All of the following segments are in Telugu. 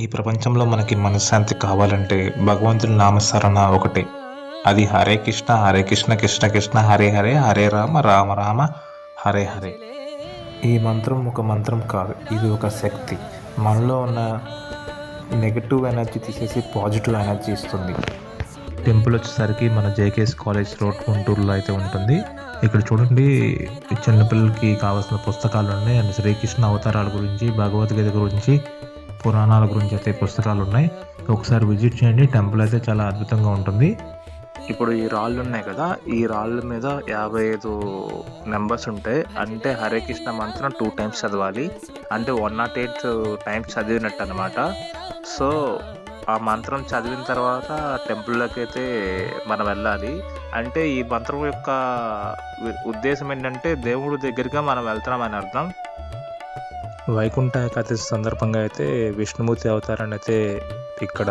ఈ ప్రపంచంలో మనకి మనశ్శాంతి కావాలంటే భగవంతుని నామస్మరణ ఒకటే. అది హరే కృష్ణ హరే కృష్ణ కృష్ణ కృష్ణ హరే హరే హరే రామ రామ రామ హరే హరే. ఈ మంత్రం ఒక మంత్రం కాదు ఇది ఒక శక్తి. మనలో ఉన్న నెగటివ్ ఎనర్జీ తీసేసి పాజిటివ్ ఎనర్జీ ఇస్తుంది. టెంపుల్ వచ్చేసరికి మన జేకేఎస్ కాలేజ్ రోడ్ గుంటూరులో అయితే ఉంటుంది. ఇక్కడ చూడండి చిన్నపిల్లలకి కావాల్సిన పుస్తకాలు ఉన్నాయి. అండ్ శ్రీకృష్ణ అవతారాల గురించి భగవద్గీత గురించి పురాణాల గురించి అయితే పుస్తకాలు ఉన్నాయి. ఒకసారి విజిట్ చేయండి. టెంపుల్ అయితే చాలా అద్భుతంగా ఉంటుంది. ఇప్పుడు ఈ రాళ్ళు ఉన్నాయి కదా ఈ రాళ్ళ మీద యాభై ఐదు నెంబర్స్ ఉంటాయి అంటే హరే కృష్ణ మంత్రం టూ టైమ్స్ చదవాలి. అంటే వన్ నాట్ ఎయిట్ టైమ్స్ చదివినట్టు అనమాట సో ఆ మంత్రం చదివిన తర్వాత టెంపుల్లోకి అయితే మనం వెళ్ళాలి. అంటే ఈ మంత్రం యొక్క ఉద్దేశం ఏంటంటే దేవుడి దగ్గరగా మనం వెళ్తున్నామని అర్థం. వైకుంఠ ఏకాదశి సందర్భంగా అయితే విష్ణుమూర్తి అవతారాన్ని అయితే ఇక్కడ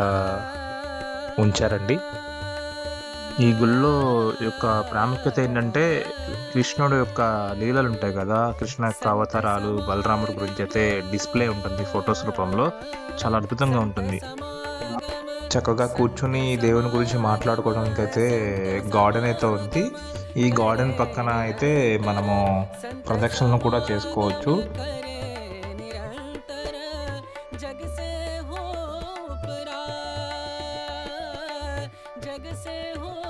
ఉంచారండి. ఈ గుళ్ళో యొక్క ప్రాముఖ్యత ఏంటంటే కృష్ణుడు యొక్క లీలలు ఉంటాయి కదా. కృష్ణ యొక్క అవతారాలు బలరాముడి గురించి అయితే డిస్ప్లే ఉంటుంది ఫొటోస్ రూపంలో. చాలా అద్భుతంగా ఉంటుంది. చక్కగా కూర్చుని దేవుని గురించి మాట్లాడుకోవడానికి అయితే గార్డెన్ అయితే ఉంది. ఈ గార్డెన్ పక్కన అయితే మనము ప్రదక్షిణలు కూడా చేసుకోవచ్చు. जग से हो